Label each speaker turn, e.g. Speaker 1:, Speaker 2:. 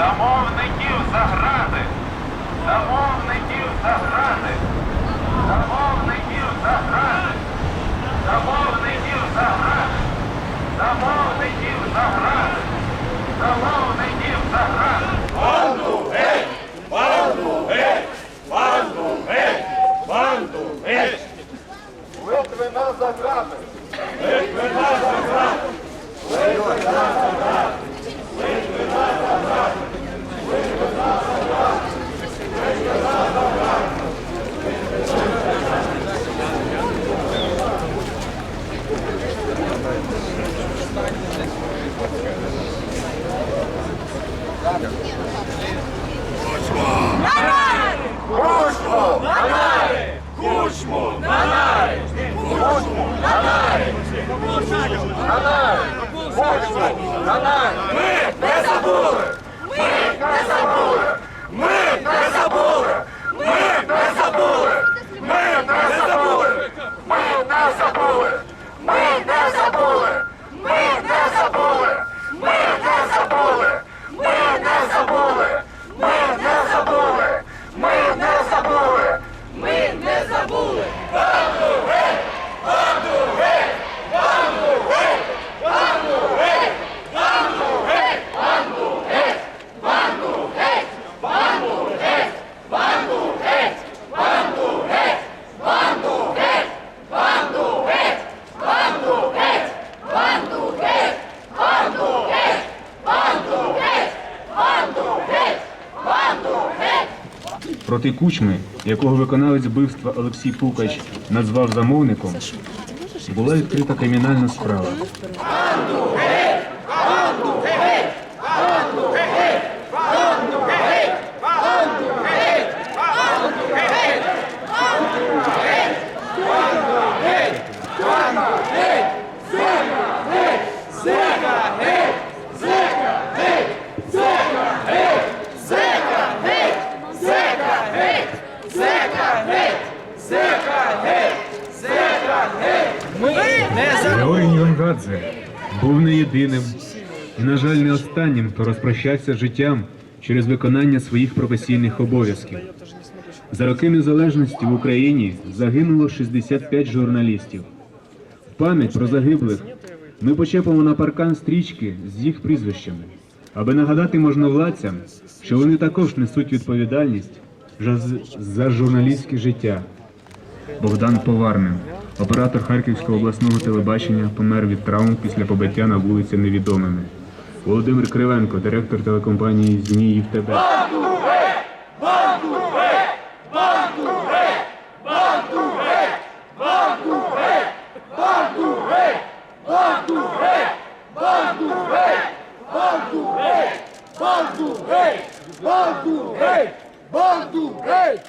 Speaker 1: Замовників загради! Замовників загради! Замовників! Ми не забули! Ми не забули! Ми не забули! Ми не забули! Ми не забули! Ми не забули! Ми не Проти кучми, якого виконавець вбивства Олексій Пукач назвав замовником, була відкрита кримінальна справа. Георгій Гонгадзе був не єдиним. І, на жаль, не останнім, хто розпрощався з життям через виконання своїх професійних обов'язків. За роки незалежності в Україні загинуло 65 журналістів. В пам'ять про загиблих. Ми почепимо на паркан стрічки з їх прізвищами, аби нагадати можновладцям, що вони також несуть відповідальність за, за журналістське життя. Богдан Поварнин, оператор Харківського обласного телебачення, помер від травм після побиття на вулиці невідомими. Володимир Кривенко, директор телекомпанії Зміїв ТБ. Банду! Bando Rei!